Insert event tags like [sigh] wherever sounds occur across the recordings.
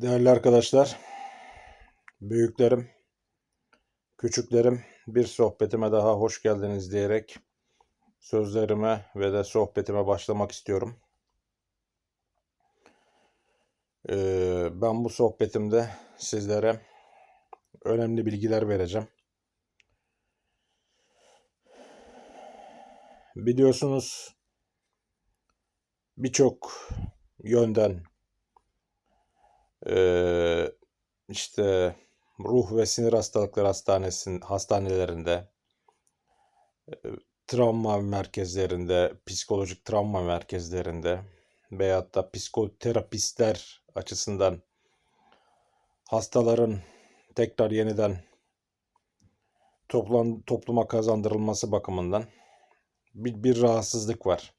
Değerli arkadaşlar, büyüklerim, küçüklerim bir sohbetime daha hoş geldiniz diyerek sözlerime ve de sohbetime başlamak istiyorum. Ee, ben bu sohbetimde sizlere önemli bilgiler vereceğim. Biliyorsunuz birçok yönden ee, işte ruh ve sinir hastalıkları hastanesin hastanelerinde, e, travma merkezlerinde, psikolojik travma merkezlerinde veyahut da psikoterapistler açısından hastaların tekrar yeniden toplan, topluma kazandırılması bakımından bir, bir rahatsızlık var.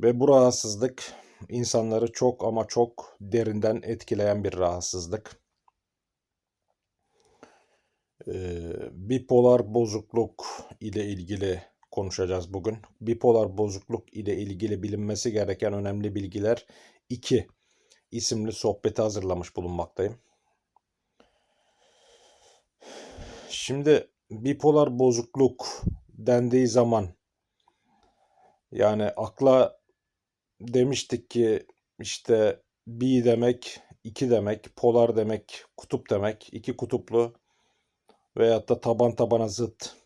Ve bu rahatsızlık insanları çok ama çok derinden etkileyen bir rahatsızlık. Ee, bipolar bozukluk ile ilgili konuşacağız bugün. Bipolar bozukluk ile ilgili bilinmesi gereken önemli bilgiler 2 isimli sohbeti hazırlamış bulunmaktayım. Şimdi bipolar bozukluk dendiği zaman yani akla demiştik ki işte bi demek, iki demek, polar demek, kutup demek, iki kutuplu veyahut da taban tabana zıt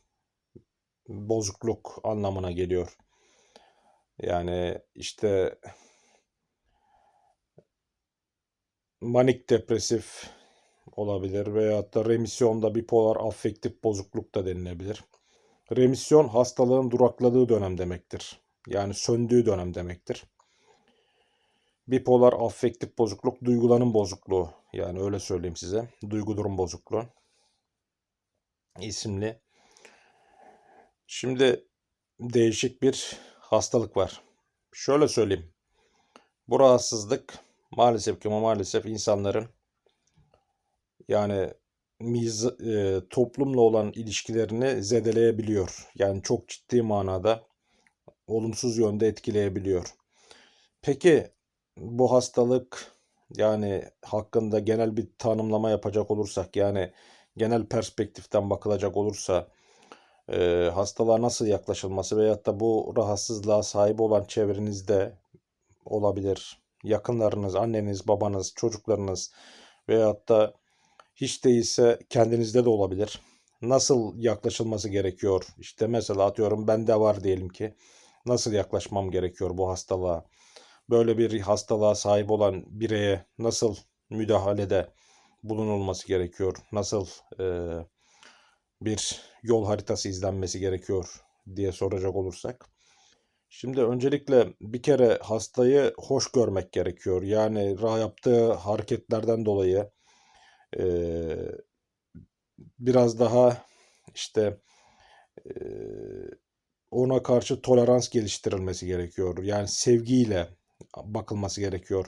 bozukluk anlamına geliyor. Yani işte manik depresif olabilir veyahut da remisyonda bipolar affektif bozukluk da denilebilir. Remisyon hastalığın durakladığı dönem demektir. Yani söndüğü dönem demektir. Bipolar affektif bozukluk, duygulanım bozukluğu. Yani öyle söyleyeyim size. Duygu durum bozukluğu. isimli. Şimdi değişik bir hastalık var. Şöyle söyleyeyim. Bu rahatsızlık maalesef ki maalesef insanların yani miz, e, toplumla olan ilişkilerini zedeleyebiliyor. Yani çok ciddi manada olumsuz yönde etkileyebiliyor. Peki bu hastalık yani hakkında genel bir tanımlama yapacak olursak yani genel perspektiften bakılacak olursa e, hastalığa nasıl yaklaşılması veyahut da bu rahatsızlığa sahip olan çevrenizde olabilir. Yakınlarınız, anneniz, babanız, çocuklarınız veyahut da hiç değilse kendinizde de olabilir. Nasıl yaklaşılması gerekiyor? İşte mesela atıyorum bende var diyelim ki. Nasıl yaklaşmam gerekiyor bu hastalığa? Böyle bir hastalığa sahip olan bireye nasıl müdahalede bulunulması gerekiyor? Nasıl e, bir yol haritası izlenmesi gerekiyor diye soracak olursak. Şimdi öncelikle bir kere hastayı hoş görmek gerekiyor. Yani yaptığı hareketlerden dolayı e, biraz daha işte e, ona karşı tolerans geliştirilmesi gerekiyor. Yani sevgiyle bakılması gerekiyor.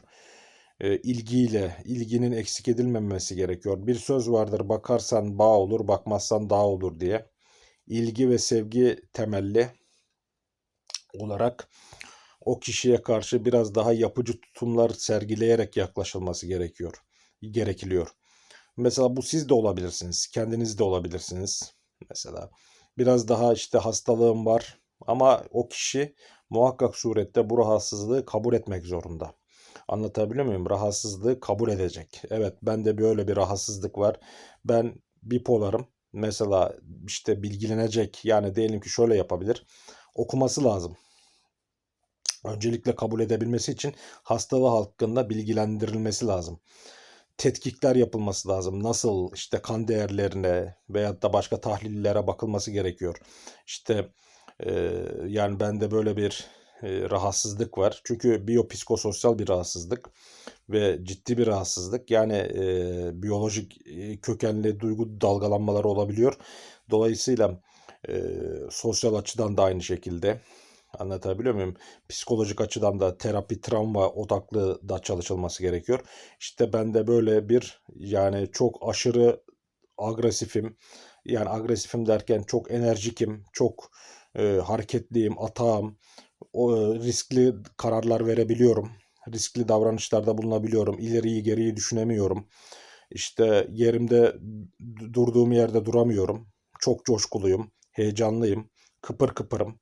E, ilgiyle, ilginin eksik edilmemesi gerekiyor. Bir söz vardır bakarsan bağ olur, bakmazsan dağ olur diye. İlgi ve sevgi temelli olarak o kişiye karşı biraz daha yapıcı tutumlar sergileyerek yaklaşılması gerekiyor. Gerekiliyor. Mesela bu siz de olabilirsiniz. Kendiniz de olabilirsiniz. Mesela biraz daha işte hastalığım var ama o kişi muhakkak surette bu rahatsızlığı kabul etmek zorunda. Anlatabiliyor muyum? Rahatsızlığı kabul edecek. Evet bende böyle bir rahatsızlık var. Ben bipolarım. Mesela işte bilgilenecek. Yani diyelim ki şöyle yapabilir. Okuması lazım. Öncelikle kabul edebilmesi için hastalığı hakkında bilgilendirilmesi lazım. Tetkikler yapılması lazım. Nasıl işte kan değerlerine veya da başka tahlillere bakılması gerekiyor. İşte yani bende böyle bir rahatsızlık var. Çünkü biyopsikososyal bir rahatsızlık ve ciddi bir rahatsızlık. Yani e, biyolojik kökenli duygu dalgalanmaları olabiliyor. Dolayısıyla e, sosyal açıdan da aynı şekilde anlatabiliyor muyum? Psikolojik açıdan da terapi, travma odaklı da çalışılması gerekiyor. İşte ben de böyle bir yani çok aşırı agresifim. Yani agresifim derken çok enerjikim, çok e, hareketliyim, atağım, o, riskli kararlar verebiliyorum. riskli davranışlarda bulunabiliyorum. İleriyi geriyi düşünemiyorum. İşte yerimde durduğum yerde duramıyorum. Çok coşkuluyum, heyecanlıyım, kıpır kıpırım.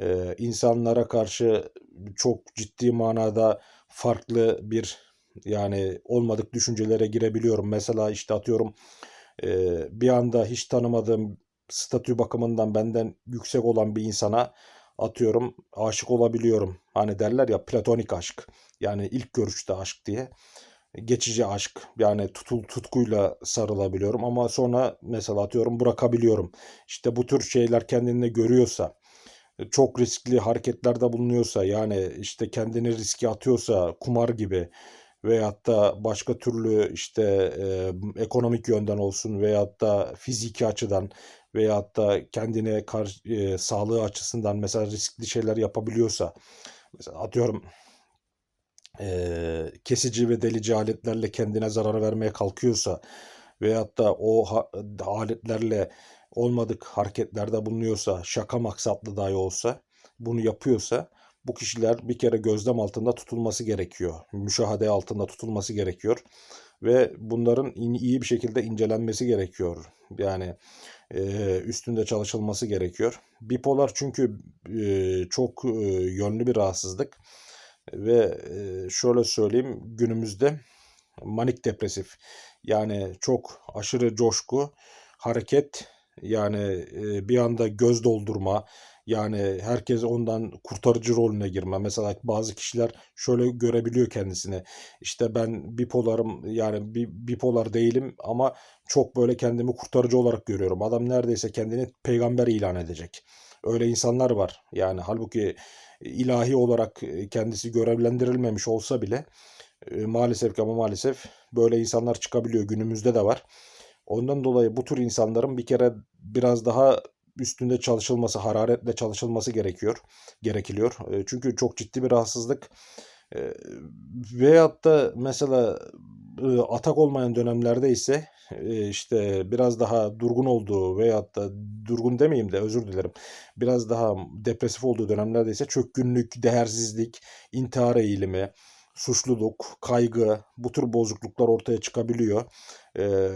Ee, insanlara karşı çok ciddi manada farklı bir yani olmadık düşüncelere girebiliyorum. Mesela işte atıyorum e, bir anda hiç tanımadığım statü bakımından benden yüksek olan bir insana atıyorum aşık olabiliyorum. Hani derler ya platonik aşk. Yani ilk görüşte aşk diye. Geçici aşk. Yani tutul tutkuyla sarılabiliyorum ama sonra mesela atıyorum bırakabiliyorum. İşte bu tür şeyler kendinde görüyorsa çok riskli hareketlerde bulunuyorsa yani işte kendini riske atıyorsa kumar gibi veyahut da başka türlü işte e, ekonomik yönden olsun veyahut da fiziki açıdan veyahut da kendine karşı e, sağlığı açısından mesela riskli şeyler yapabiliyorsa mesela atıyorum e, kesici ve delici aletlerle kendine zarar vermeye kalkıyorsa veyahut da o ha- aletlerle olmadık hareketlerde bulunuyorsa, şaka maksatlı dahi olsa bunu yapıyorsa bu kişiler bir kere gözlem altında tutulması gerekiyor. Müşahede altında tutulması gerekiyor ve bunların iyi bir şekilde incelenmesi gerekiyor. Yani e, üstünde çalışılması gerekiyor. Bipolar çünkü e, çok e, yönlü bir rahatsızlık ve e, şöyle söyleyeyim günümüzde manik depresif yani çok aşırı coşku, hareket yani e, bir anda göz doldurma yani herkes ondan kurtarıcı rolüne girme. Mesela bazı kişiler şöyle görebiliyor kendisini. İşte ben bipolarım yani bi- bipolar değilim ama çok böyle kendimi kurtarıcı olarak görüyorum. Adam neredeyse kendini peygamber ilan edecek. Öyle insanlar var. Yani halbuki ilahi olarak kendisi görevlendirilmemiş olsa bile maalesef ama maalesef böyle insanlar çıkabiliyor. Günümüzde de var. Ondan dolayı bu tür insanların bir kere biraz daha üstünde çalışılması, hararetle çalışılması gerekiyor, gerekiliyor. Çünkü çok ciddi bir rahatsızlık. Veyahut da mesela atak olmayan dönemlerde ise işte biraz daha durgun olduğu veyahut da durgun demeyeyim de özür dilerim. Biraz daha depresif olduğu dönemlerde ise çökkünlük, değersizlik, intihar eğilimi, suçluluk, kaygı bu tür bozukluklar ortaya çıkabiliyor. Ee,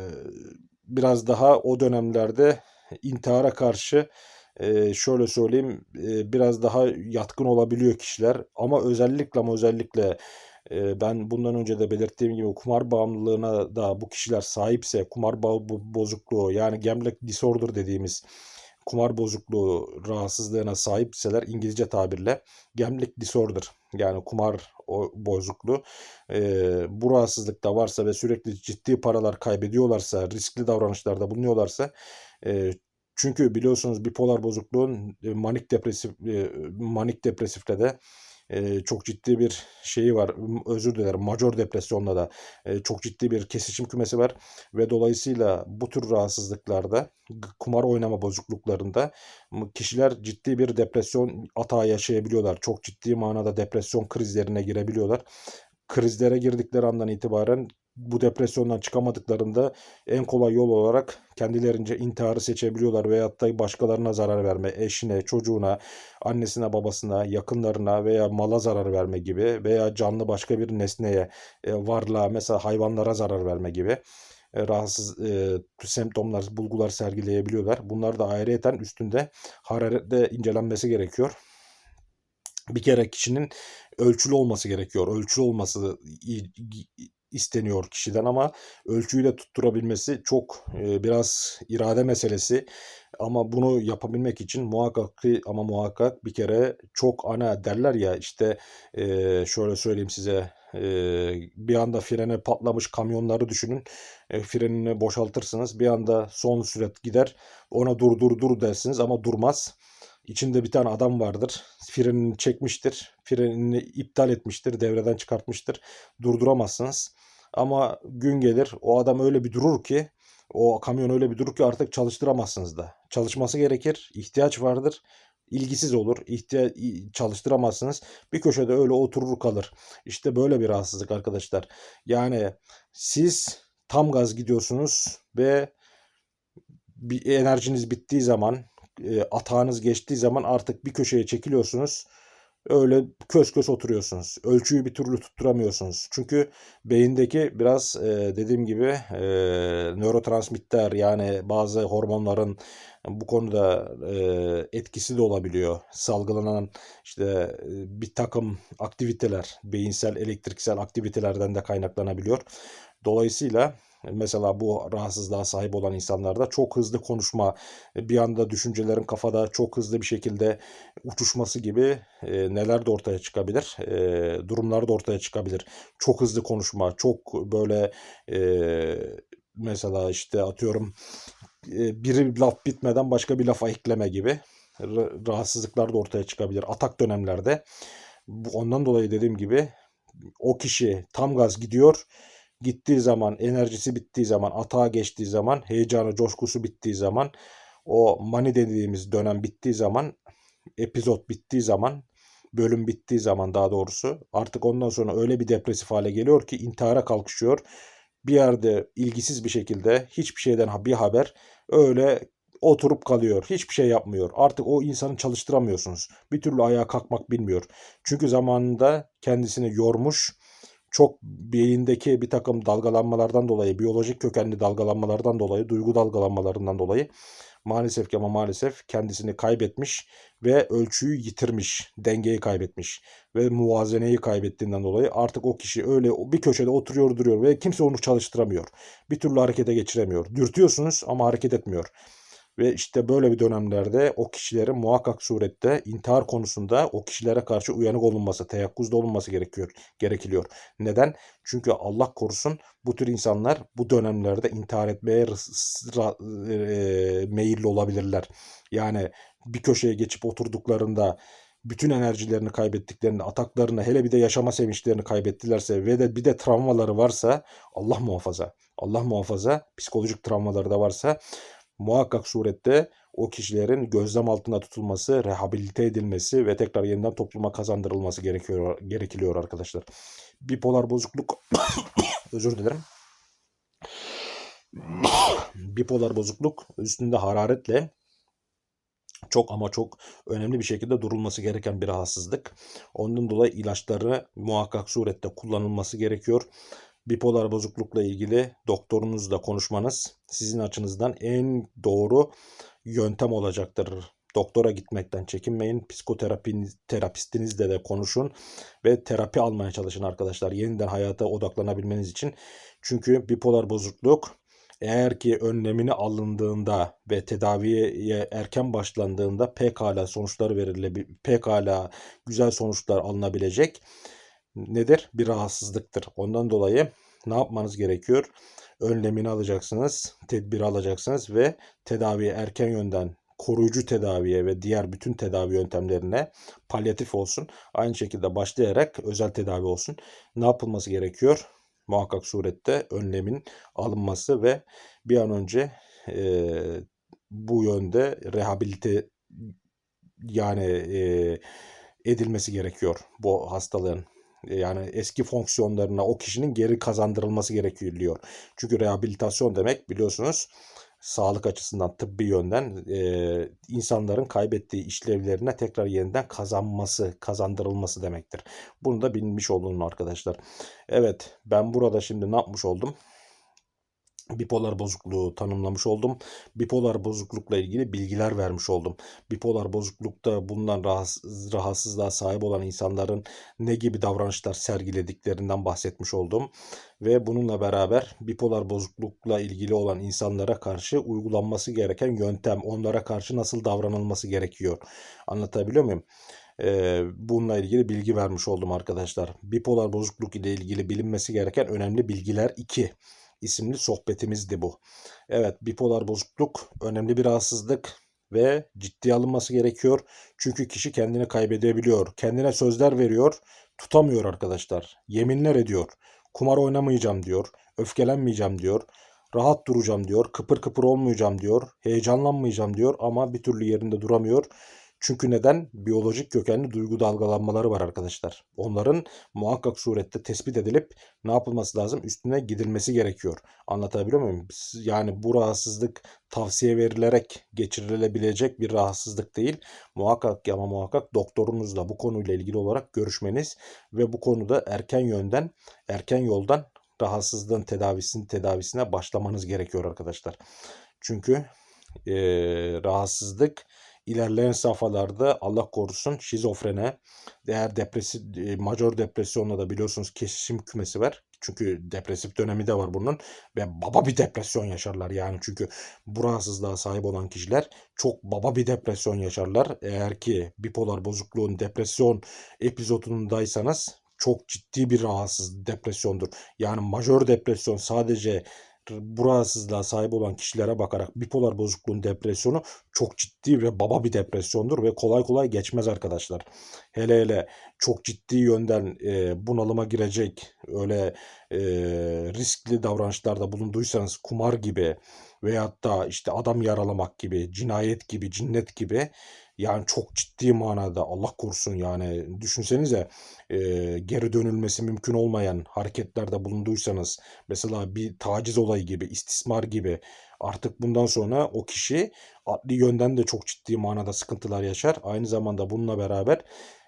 biraz daha o dönemlerde intihara karşı e, şöyle söyleyeyim e, biraz daha yatkın olabiliyor kişiler. Ama özellikle ama özellikle e, ben bundan önce de belirttiğim gibi kumar bağımlılığına da bu kişiler sahipse kumar bağ bozukluğu yani gambling disorder dediğimiz kumar bozukluğu rahatsızlığına sahipseler İngilizce tabirle gambling disorder yani kumar bozukluğu. E, bu rahatsızlıkta varsa ve sürekli ciddi paralar kaybediyorlarsa riskli davranışlarda bulunuyorlarsa e, çünkü biliyorsunuz bipolar bozukluğun manik depresif manik depresifte de e, çok ciddi bir şeyi var. Özür dilerim. Major depresyonla da e, çok ciddi bir kesişim kümesi var ve dolayısıyla bu tür rahatsızlıklarda kumar oynama bozukluklarında kişiler ciddi bir depresyon atağı yaşayabiliyorlar. Çok ciddi manada depresyon krizlerine girebiliyorlar. Krizlere girdikleri andan itibaren bu depresyondan çıkamadıklarında en kolay yol olarak kendilerince intiharı seçebiliyorlar veyahut da başkalarına zarar verme, eşine, çocuğuna, annesine, babasına, yakınlarına veya mala zarar verme gibi veya canlı başka bir nesneye, e, varlığa mesela hayvanlara zarar verme gibi e, rahatsız e, semptomlar, bulgular sergileyebiliyorlar. Bunlar da ayrıyeten üstünde hararetle incelenmesi gerekiyor. Bir kere kişinin ölçülü olması gerekiyor. Ölçülü olması isteniyor kişiden ama ölçüyü de tutturabilmesi çok e, biraz irade meselesi. Ama bunu yapabilmek için muhakkak ki ama muhakkak bir kere çok ana derler ya işte e, şöyle söyleyeyim size e, bir anda frene patlamış kamyonları düşünün. Frenini boşaltırsınız bir anda son sürat gider ona dur dur dur dersiniz ama durmaz. İçinde bir tane adam vardır. Frenini çekmiştir. Frenini iptal etmiştir. Devreden çıkartmıştır. Durduramazsınız. Ama gün gelir o adam öyle bir durur ki o kamyon öyle bir durur ki artık çalıştıramazsınız da. Çalışması gerekir. ihtiyaç vardır. ilgisiz olur. ihtiya çalıştıramazsınız. Bir köşede öyle oturur kalır. İşte böyle bir rahatsızlık arkadaşlar. Yani siz tam gaz gidiyorsunuz ve bir enerjiniz bittiği zaman, e, atağınız geçtiği zaman artık bir köşeye çekiliyorsunuz Öyle kös kös oturuyorsunuz. Ölçüyü bir türlü tutturamıyorsunuz. Çünkü beyindeki biraz e, dediğim gibi e, nörotransmitter yani bazı hormonların bu konuda e, etkisi de olabiliyor. Salgılanan işte e, bir takım aktiviteler, beyinsel, elektriksel aktivitelerden de kaynaklanabiliyor. Dolayısıyla Mesela bu rahatsızlığa sahip olan insanlarda çok hızlı konuşma, bir anda düşüncelerin kafada çok hızlı bir şekilde uçuşması gibi e, neler de ortaya çıkabilir, e, durumlar da ortaya çıkabilir. Çok hızlı konuşma, çok böyle e, mesela işte atıyorum e, biri laf bitmeden başka bir lafa ekleme gibi rahatsızlıklar da ortaya çıkabilir. Atak dönemlerde ondan dolayı dediğim gibi o kişi tam gaz gidiyor gittiği zaman, enerjisi bittiği zaman, atağa geçtiği zaman, heyecanı, coşkusu bittiği zaman, o mani dediğimiz dönem bittiği zaman, epizot bittiği zaman, bölüm bittiği zaman daha doğrusu artık ondan sonra öyle bir depresif hale geliyor ki intihara kalkışıyor. Bir yerde ilgisiz bir şekilde hiçbir şeyden bir haber öyle oturup kalıyor. Hiçbir şey yapmıyor. Artık o insanı çalıştıramıyorsunuz. Bir türlü ayağa kalkmak bilmiyor. Çünkü zamanında kendisini yormuş, çok beyindeki bir takım dalgalanmalardan dolayı, biyolojik kökenli dalgalanmalardan dolayı, duygu dalgalanmalarından dolayı maalesef ki ama maalesef kendisini kaybetmiş ve ölçüyü yitirmiş, dengeyi kaybetmiş ve muvazeneyi kaybettiğinden dolayı artık o kişi öyle bir köşede oturuyor duruyor ve kimse onu çalıştıramıyor. Bir türlü harekete geçiremiyor. Dürtüyorsunuz ama hareket etmiyor. Ve işte böyle bir dönemlerde o kişilerin muhakkak surette intihar konusunda o kişilere karşı uyanık olunması, teyakkuzda olunması gerekiyor, gerekiliyor. Neden? Çünkü Allah korusun bu tür insanlar bu dönemlerde intihar etmeye e, meyilli olabilirler. Yani bir köşeye geçip oturduklarında bütün enerjilerini kaybettiklerini, ataklarını, hele bir de yaşama sevinçlerini kaybettilerse ve de bir de travmaları varsa Allah muhafaza. Allah muhafaza psikolojik travmaları da varsa muhakkak surette o kişilerin gözlem altında tutulması, rehabilite edilmesi ve tekrar yeniden topluma kazandırılması gerekiyor gerekiliyor arkadaşlar. Bipolar bozukluk [coughs] özür dilerim. [coughs] Bipolar bozukluk üstünde hararetle çok ama çok önemli bir şekilde durulması gereken bir rahatsızlık. Ondan dolayı ilaçları muhakkak surette kullanılması gerekiyor bipolar bozuklukla ilgili doktorunuzla konuşmanız sizin açınızdan en doğru yöntem olacaktır. Doktora gitmekten çekinmeyin. Psikoterapi terapistinizle de konuşun ve terapi almaya çalışın arkadaşlar. Yeniden hayata odaklanabilmeniz için. Çünkü bipolar bozukluk eğer ki önlemini alındığında ve tedaviye erken başlandığında pekala sonuçlar verilebilir, pekala güzel sonuçlar alınabilecek nedir? Bir rahatsızlıktır. Ondan dolayı ne yapmanız gerekiyor? Önlemini alacaksınız, tedbir alacaksınız ve tedaviye erken yönden koruyucu tedaviye ve diğer bütün tedavi yöntemlerine palyatif olsun. Aynı şekilde başlayarak özel tedavi olsun. Ne yapılması gerekiyor? Muhakkak surette önlemin alınması ve bir an önce e, bu yönde rehabilite yani e, edilmesi gerekiyor bu hastalığın. E, yani eski fonksiyonlarına o kişinin geri kazandırılması gerekiyor. Çünkü rehabilitasyon demek biliyorsunuz sağlık açısından tıbbi yönden e, insanların kaybettiği işlevlerine tekrar yeniden kazanması, kazandırılması demektir. Bunu da bilmiş olun arkadaşlar. Evet ben burada şimdi ne yapmış oldum? Bipolar bozukluğu tanımlamış oldum. Bipolar bozuklukla ilgili bilgiler vermiş oldum. Bipolar bozuklukta bundan rahatsız, rahatsızlığa sahip olan insanların ne gibi davranışlar sergilediklerinden bahsetmiş oldum. Ve bununla beraber bipolar bozuklukla ilgili olan insanlara karşı uygulanması gereken yöntem, onlara karşı nasıl davranılması gerekiyor. Anlatabiliyor muyum? bununla ilgili bilgi vermiş oldum arkadaşlar. Bipolar bozukluk ile ilgili bilinmesi gereken önemli bilgiler 2 isimli sohbetimizdi bu. Evet bipolar bozukluk önemli bir rahatsızlık ve ciddi alınması gerekiyor. Çünkü kişi kendini kaybedebiliyor. Kendine sözler veriyor, tutamıyor arkadaşlar. Yeminler ediyor. Kumar oynamayacağım diyor. Öfkelenmeyeceğim diyor. Rahat duracağım diyor. Kıpır kıpır olmayacağım diyor. Heyecanlanmayacağım diyor ama bir türlü yerinde duramıyor. Çünkü neden? Biyolojik kökenli duygu dalgalanmaları var arkadaşlar. Onların muhakkak surette tespit edilip ne yapılması lazım? Üstüne gidilmesi gerekiyor. Anlatabiliyor muyum? Yani bu rahatsızlık tavsiye verilerek geçirilebilecek bir rahatsızlık değil. Muhakkak ama muhakkak doktorunuzla bu konuyla ilgili olarak görüşmeniz ve bu konuda erken yönden, erken yoldan rahatsızlığın tedavisinin tedavisine başlamanız gerekiyor arkadaşlar. Çünkü e, rahatsızlık ilerleyen safhalarda Allah korusun şizofrene, eğer depresif, e, majör depresyonla da biliyorsunuz kesişim kümesi var. Çünkü depresif dönemi de var bunun ve baba bir depresyon yaşarlar yani çünkü bu rahatsızlığa sahip olan kişiler çok baba bir depresyon yaşarlar. Eğer ki bipolar bozukluğun depresyon epizodundaysanız çok ciddi bir rahatsız depresyondur. Yani majör depresyon sadece bu rahatsızlığa sahip olan kişilere bakarak bipolar bozukluğun depresyonu çok ciddi ve baba bir depresyondur ve kolay kolay geçmez arkadaşlar. Hele hele çok ciddi yönden e, bunalıma girecek öyle e, riskli davranışlarda bulunduysanız kumar gibi veyahut da işte adam yaralamak gibi, cinayet gibi, cinnet gibi yani çok ciddi manada Allah korusun yani düşünsenize e, geri dönülmesi mümkün olmayan hareketlerde bulunduysanız mesela bir taciz olayı gibi, istismar gibi artık bundan sonra o kişi adli yönden de çok ciddi manada sıkıntılar yaşar. Aynı zamanda bununla beraber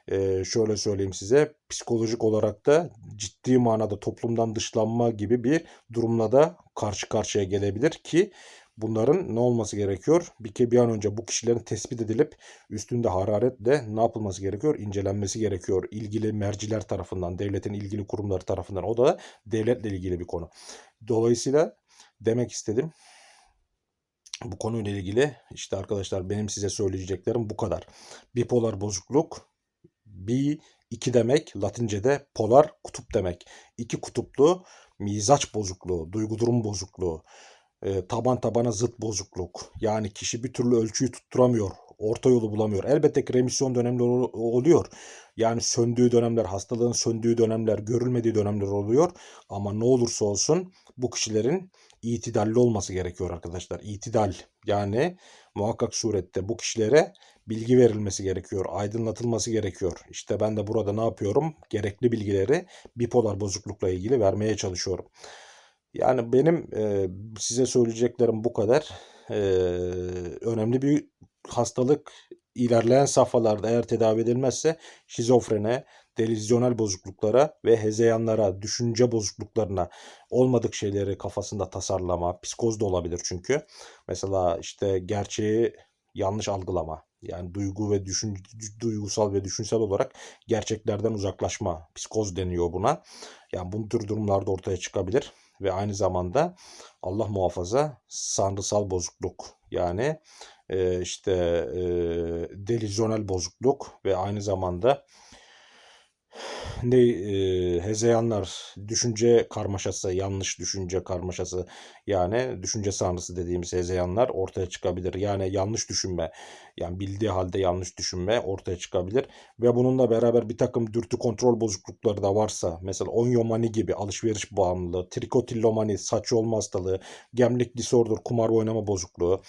e, şöyle söyleyeyim size psikolojik olarak da ciddi manada toplumdan dışlanma gibi bir durumla da karşı karşıya gelebilir ki Bunların ne olması gerekiyor? Bir, bir an önce bu kişilerin tespit edilip üstünde hararetle ne yapılması gerekiyor? İncelenmesi gerekiyor. İlgili merciler tarafından, devletin ilgili kurumları tarafından. O da devletle ilgili bir konu. Dolayısıyla demek istedim bu konuyla ilgili işte arkadaşlar benim size söyleyeceklerim bu kadar. Bipolar bozukluk bi iki demek Latince'de polar kutup demek. İki kutuplu mizaç bozukluğu, duygu durum bozukluğu, e, taban tabana zıt bozukluk. Yani kişi bir türlü ölçüyü tutturamıyor. Orta yolu bulamıyor. Elbette ki remisyon dönemleri oluyor. Yani söndüğü dönemler, hastalığın söndüğü dönemler, görülmediği dönemler oluyor. Ama ne olursa olsun bu kişilerin itidalli olması gerekiyor arkadaşlar. İtidal yani muhakkak surette bu kişilere bilgi verilmesi gerekiyor, aydınlatılması gerekiyor. İşte ben de burada ne yapıyorum? Gerekli bilgileri bipolar bozuklukla ilgili vermeye çalışıyorum. Yani benim e, size söyleyeceklerim bu kadar. E, önemli bir hastalık ilerleyen safhalarda eğer tedavi edilmezse şizofrene, delizyonel bozukluklara ve hezeyanlara, düşünce bozukluklarına olmadık şeyleri kafasında tasarlama, psikoz da olabilir çünkü. Mesela işte gerçeği yanlış algılama, yani duygu ve düşün duygusal ve düşünsel olarak gerçeklerden uzaklaşma, psikoz deniyor buna. Yani bu tür durumlarda ortaya çıkabilir ve aynı zamanda Allah muhafaza sanrısal bozukluk yani e, işte e, delizyonel bozukluk ve aynı zamanda ne e, hezeyanlar, düşünce karmaşası, yanlış düşünce karmaşası yani düşünce sanrısı dediğimiz hezeyanlar ortaya çıkabilir. Yani yanlış düşünme, yani bildiği halde yanlış düşünme ortaya çıkabilir. Ve bununla beraber bir takım dürtü kontrol bozuklukları da varsa, mesela onyomani gibi alışveriş bağımlılığı, trikotillomani, saç yolma hastalığı, gemlik disorder, kumar oynama bozukluğu,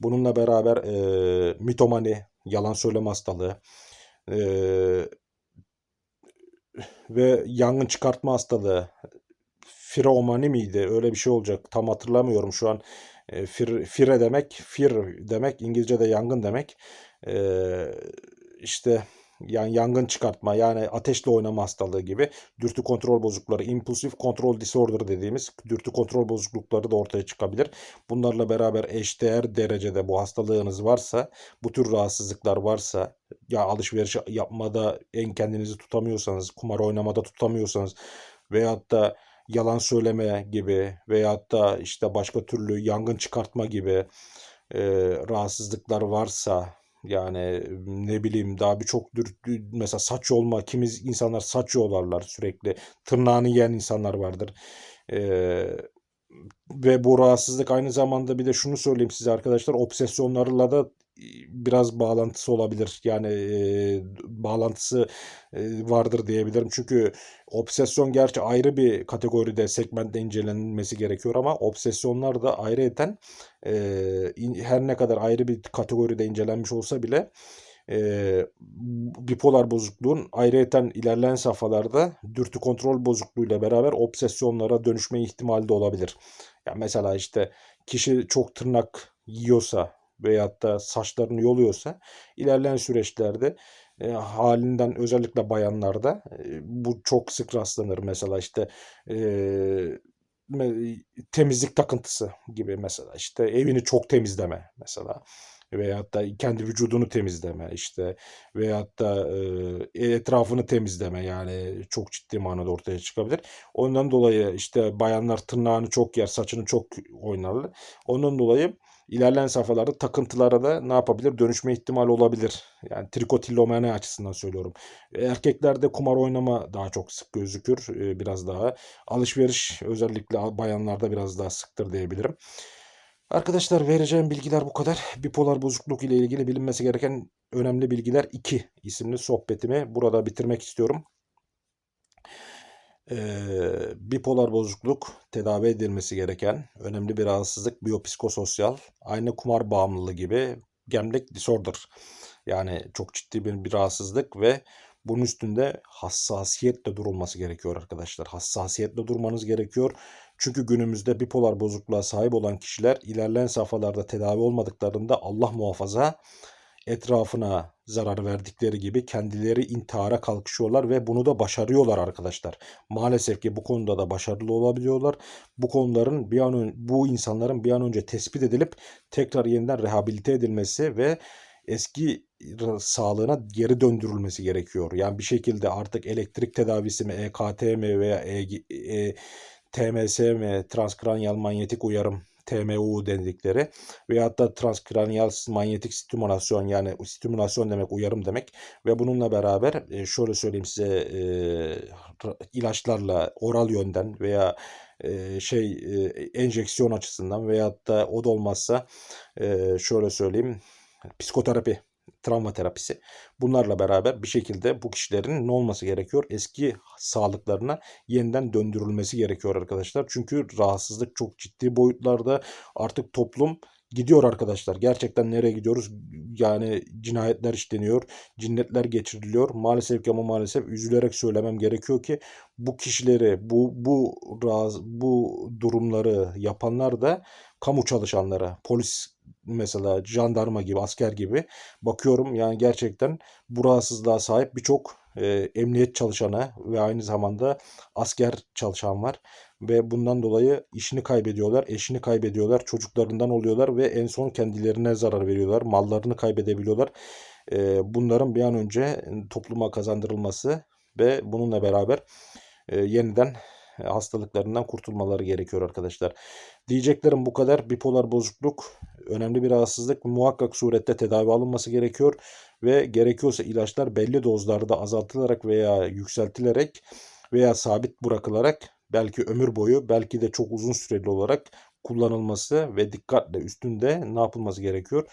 bununla beraber e, mitomani, yalan söyleme hastalığı, e, ve yangın çıkartma hastalığı firomani miydi? Öyle bir şey olacak. Tam hatırlamıyorum şu an. E, fir, fire demek, fir demek, İngilizce'de yangın demek. E, işte yani yangın çıkartma yani ateşle oynama hastalığı gibi dürtü kontrol bozuklukları, impulsif kontrol disorder dediğimiz dürtü kontrol bozuklukları da ortaya çıkabilir. Bunlarla beraber eşdeğer derecede bu hastalığınız varsa, bu tür rahatsızlıklar varsa, ya alışveriş yapmada en kendinizi tutamıyorsanız, kumar oynamada tutamıyorsanız veyahut da yalan söyleme gibi veyahut da işte başka türlü yangın çıkartma gibi e, rahatsızlıklar varsa yani ne bileyim daha birçok mesela saç olma kimi insanlar saç yolarlar sürekli tırnağını yiyen insanlar vardır. Ee, ve bu rahatsızlık aynı zamanda bir de şunu söyleyeyim size arkadaşlar obsesyonlarla da biraz bağlantısı olabilir. Yani e, bağlantısı e, vardır diyebilirim. Çünkü obsesyon gerçi ayrı bir kategoride, segmentte incelenmesi gerekiyor ama obsesyonlar da ayrıyeten e, her ne kadar ayrı bir kategoride incelenmiş olsa bile Eee, bipolar bozukluğun ayrıyeten ilerleyen safhalarda dürtü kontrol bozukluğuyla beraber obsesyonlara dönüşme ihtimali de olabilir. Ya mesela işte kişi çok tırnak yiyorsa veyahut da saçlarını yoluyorsa ilerleyen süreçlerde e, halinden özellikle bayanlarda e, bu çok sık rastlanır. Mesela işte e, temizlik takıntısı gibi mesela işte evini çok temizleme mesela veyahut da kendi vücudunu temizleme işte veyahut da e, etrafını temizleme yani çok ciddi manada ortaya çıkabilir. Ondan dolayı işte bayanlar tırnağını çok yer, saçını çok oynarlar. Ondan dolayı ilerleyen safhalarda takıntılara da ne yapabilir? Dönüşme ihtimali olabilir. Yani trikotillomani açısından söylüyorum. Erkeklerde kumar oynama daha çok sık gözükür. e, Biraz daha alışveriş özellikle bayanlarda biraz daha sıktır diyebilirim. Arkadaşlar vereceğim bilgiler bu kadar. Bipolar bozukluk ile ilgili bilinmesi gereken önemli bilgiler 2 isimli sohbetimi burada bitirmek istiyorum. Ee, bipolar bozukluk tedavi edilmesi gereken önemli bir rahatsızlık biyopsikososyal aynı kumar bağımlılığı gibi gambling disorder yani çok ciddi bir, bir rahatsızlık ve bunun üstünde hassasiyetle durulması gerekiyor arkadaşlar. Hassasiyetle durmanız gerekiyor. Çünkü günümüzde bipolar bozukluğa sahip olan kişiler ilerleyen safhalarda tedavi olmadıklarında Allah muhafaza etrafına zarar verdikleri gibi kendileri intihara kalkışıyorlar ve bunu da başarıyorlar arkadaşlar. Maalesef ki bu konuda da başarılı olabiliyorlar. Bu konuların bir an ön- bu insanların bir an önce tespit edilip tekrar yeniden rehabilite edilmesi ve eski sağlığına geri döndürülmesi gerekiyor. Yani bir şekilde artık elektrik tedavisi mi, EKT mi veya EG, e, TMS mi, transkranyal manyetik uyarım TMU dedikleri veyahut da transkranyal manyetik stimülasyon yani stimülasyon demek uyarım demek. Ve bununla beraber e, şöyle söyleyeyim size e, ilaçlarla oral yönden veya e, şey e, enjeksiyon açısından veyahut da o da olmazsa e, şöyle söyleyeyim psikoterapi travma terapisi. Bunlarla beraber bir şekilde bu kişilerin ne olması gerekiyor? Eski sağlıklarına yeniden döndürülmesi gerekiyor arkadaşlar. Çünkü rahatsızlık çok ciddi boyutlarda. Artık toplum gidiyor arkadaşlar. Gerçekten nereye gidiyoruz? Yani cinayetler işleniyor, cinnetler geçiriliyor. Maalesef ki ama maalesef üzülerek söylemem gerekiyor ki bu kişileri, bu bu bu durumları yapanlar da kamu çalışanları, polis mesela jandarma gibi, asker gibi bakıyorum yani gerçekten bu rahatsızlığa sahip birçok e, emniyet çalışanı ve aynı zamanda asker çalışan var ve bundan dolayı işini kaybediyorlar, eşini kaybediyorlar, çocuklarından oluyorlar ve en son kendilerine zarar veriyorlar, mallarını kaybedebiliyorlar. E, bunların bir an önce topluma kazandırılması ve bununla beraber e, yeniden hastalıklarından kurtulmaları gerekiyor arkadaşlar. Diyeceklerim bu kadar. Bipolar bozukluk önemli bir rahatsızlık. Muhakkak surette tedavi alınması gerekiyor ve gerekiyorsa ilaçlar belli dozlarda azaltılarak veya yükseltilerek veya sabit bırakılarak belki ömür boyu belki de çok uzun süreli olarak kullanılması ve dikkatle üstünde ne yapılması gerekiyor?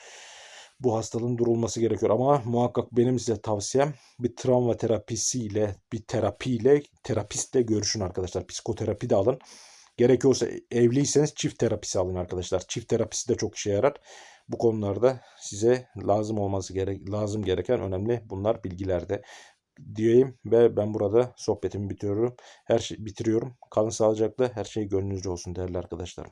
Bu hastalığın durulması gerekiyor ama muhakkak benim size tavsiyem bir travma terapisiyle, bir terapiyle, terapistle görüşün arkadaşlar. Psikoterapi de alın. Gerekiyorsa evliyseniz çift terapisi alın arkadaşlar. Çift terapisi de çok işe yarar. Bu konularda size lazım olması gerek lazım gereken önemli bunlar bilgilerde diyeyim ve ben burada sohbetimi bitiriyorum. Her şey bitiriyorum. Kalın sağlıcakla. Her şey gönlünüzce olsun değerli arkadaşlarım.